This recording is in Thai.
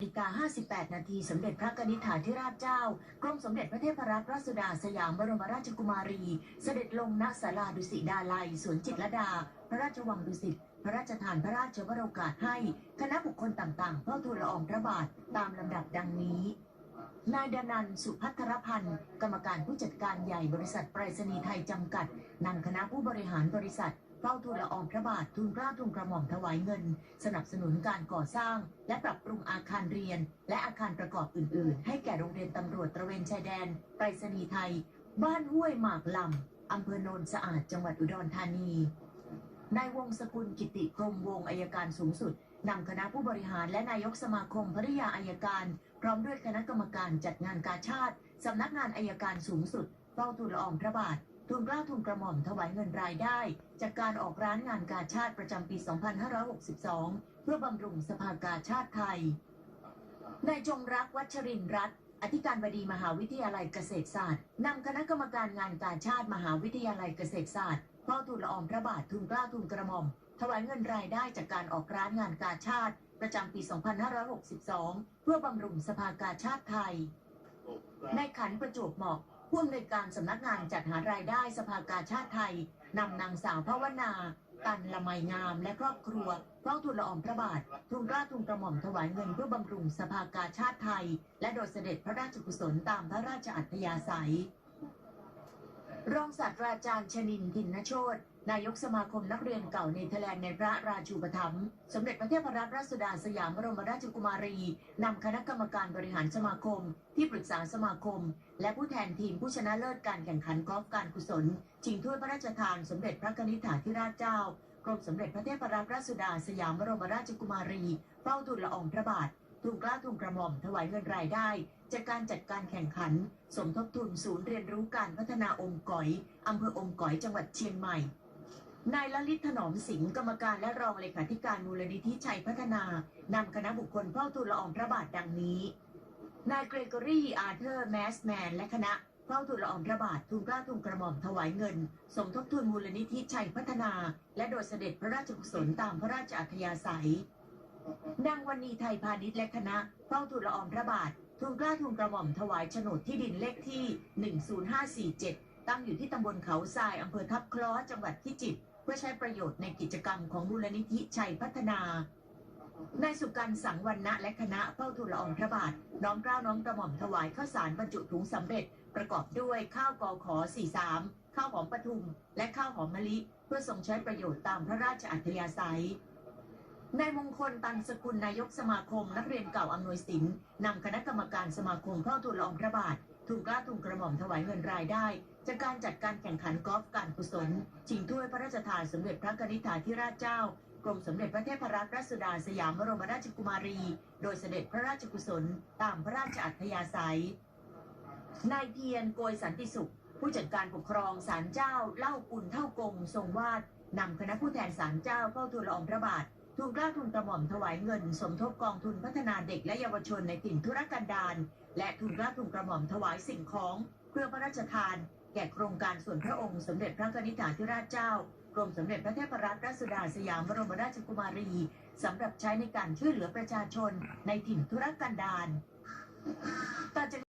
นาฬิกา 58 นาที สมเด็จพระกนิษฐาธิราชเจ้า กรมสมเด็จพระเทพรัตนราชสุดาสยามบรมราชกุมารี เสด็จลงณศาลาดุสิดาลัย สวนจิตรดา พระราชวังดุสิต พระราชทานพระราชวโรกาสให้ คณะบุคคลต่างๆเฝ้าทูลละอองพระบาท ตามลำดับดังนี้ นายดนันสุพัทรพันธ์ กรรมการผู้จัดการใหญ่บริษัทไปรษณีย์ไทยจำกัดนำคณะผู้บริหารบริษัท เฝ้าทูลละอองพระบาททูลเกล้าทูลกระหม่อมถวายเงิน สนับสนุนการก่อสร้าง และปรับปรุงอาคารเรียน และอาคารประกอบอื่น ๆ ให้แก่โรงเรียนตำรวจตระเวนชายแดนไปรษณีย์ไทย บ้านห้วยหมากลำอำเภอโนนสะอาดจังหวัดอุดรธานีนายวงศ์สกุลกิติพรมวงอายการสูงสุดนำคณะผู้บริหารและนายกสมาคมภริยาอายการ พร้อมด้วยคณะกรรมการจัดงานกาชาติสำนักงานอายการสูงสุดเฝ้าทูลละอองพระบาท ทูลเกล้าทูลกระหม่อมถวายเงินรายได้ จากการออกร้านงานกาชาติประจำปี 2562 เพื่อบำรุงสภากาชาติไทย นายจงรักวัชรินทร์รัตน์อธิการบดีมหาวิทยาลัยเกษตรศาสตร์นำคณะกรรมการงานกาชาติมหาวิทยาลัยเกษตรศาสตร์เฝ้าทูลละอองพระบาททูลเกล้าทูลกระหม่อม ถวายเงินรายได้จากการออกร้านงานกาชาติ ประจำปี 2562 เพื่อบำรุงสภากาชาติไทย ในขันประจวบเหมาะ ผู้อำนวยการสำนักงานจัดหารายได้สภากาชาติไทยนำนางสาวภาวนา ตันละไมงามและครอบครัวเฝ้าทูลละอองพระบาททูลเกล้าทูลกระหม่อมถวายเงินเพื่อบำรุงสภากาชาติไทย และโดยเสด็จพระราชกุศลตามพระราชอัธยาศัย รองศาสตราจารย์ชนินทินนโชต นายกสมาคมนักเรียนเก่าเนเธอร์แลนด์ในพระราชูปถัมภ์สมเด็จพระเทพรัตนราชสุดาสยามบรมราชกุมารีนำคณะกรรมการบริหารสมาคม ที่ปรึกษาสมาคม และผู้แทนทีมผู้ชนะเลิศการแข่งขันกอล์ฟการกุศลชิงถ้วยพระราชทานสมเด็จพระกนิษฐาธิราชเจ้ากรมสมเด็จพระเทพรัตนราชสุดาสยามบรมราชกุมารีเฝ้าทูลละอองพระบาททูลกล้าทูลกระหม่อมถวายเงินรายได้ จากการจัดการแข่งขัน สมทบทุนศูนย์เรียนรู้การพัฒนาองค์ก๋อยอำเภอองค์ก๋อยจังหวัดเชียงใหม่ นายลลิตถนอมสิงห์กรรมการและรองเลขาธิการมูลนิธิชัยพัฒนานำคณะบุคคลเฝ้าทูลละอองพระบาทดังนี้ นายเกรกอรี่อาร์เธอร์แมสแมนและคณะเฝ้าทูลละอองพระบาททูลกล้าทูลกระหม่อมถวายเงิน สมทบทุนมูลนิธิชัยพัฒนา และโดยเสด็จพระราชกุศลตามพระราชอัธยาศัยนางวันนีไทยพาณิชย์และคณะเฝ้าทูลละอองพระบาททูลกล้าทูลกระหม่อมถวายโฉนดที่ดินเลขที่ 10547 ตั้งอยู่ที่ตำบลเขาทรายอำเภอทับคล้อจังหวัดพิจิตร เพื่อใช้ประโยชน์ในกิจกรรมของมูลนิธิชัยพัฒนานายสุกันสังวันณะและคณะเฝ้าทูลละอองพระบาท น้อมเกล้าน้อมกระหม่อมถวายข้าวสารบรรจุถุงสำเร็จ ประกอบด้วยข้าวกอขอ 43 ข้าวหอมปทุม และข้าวหอมมะลิ เพื่อทรงใช้ประโยชน์ตามพระราชอัธยาศัยนายมงคลตันสกุลนายกสมาคม นักเรียนเก่าอำนวยสินนำคณะกรรมการสมาคมเฝ้าทูลละอองพระบาททูลกล้าทูลกระหม่อมถวายเงินรายได้ จากการจัดการแข่งขันกอล์ฟการกุศลชิงถ้วยพระราชทานสมเด็จพระกนิษฐาธิราชเจ้ากรมสมเด็จพระเทพรัตนราชสุดาสยามบรมราชกุมารี โดยเสด็จพระราชกุศล ตามพระราชอัธยาศัย นายเพียรโกยสันติสุข ผู้จัดการปกครองศาลเจ้า เล่าปุ่นเท่ากง ทรงวาดนำคณะผู้แทนศาลเจ้าเฝ้าทูลละอองพระบาททูลกล้าทูลกระหม่อมถวายเงิน สมทบกองทุนพัฒนาเด็กและเยาวชนในถิ่นธุรกันดารและทูลกล้าทูลกระหม่อมถวายสิ่งของเพื่อพระราชทาน แก่โครงการส่วนพระองค์สมเด็จพระนิธิาธิราชเจ้ากรมสมเด็จพระเทพรัตนราชสุดาสยามบรมราชกุมารีสำหรับใช้ในการช่วยเหลือประชาชนในถิ่นธุรกันดารต่อจาก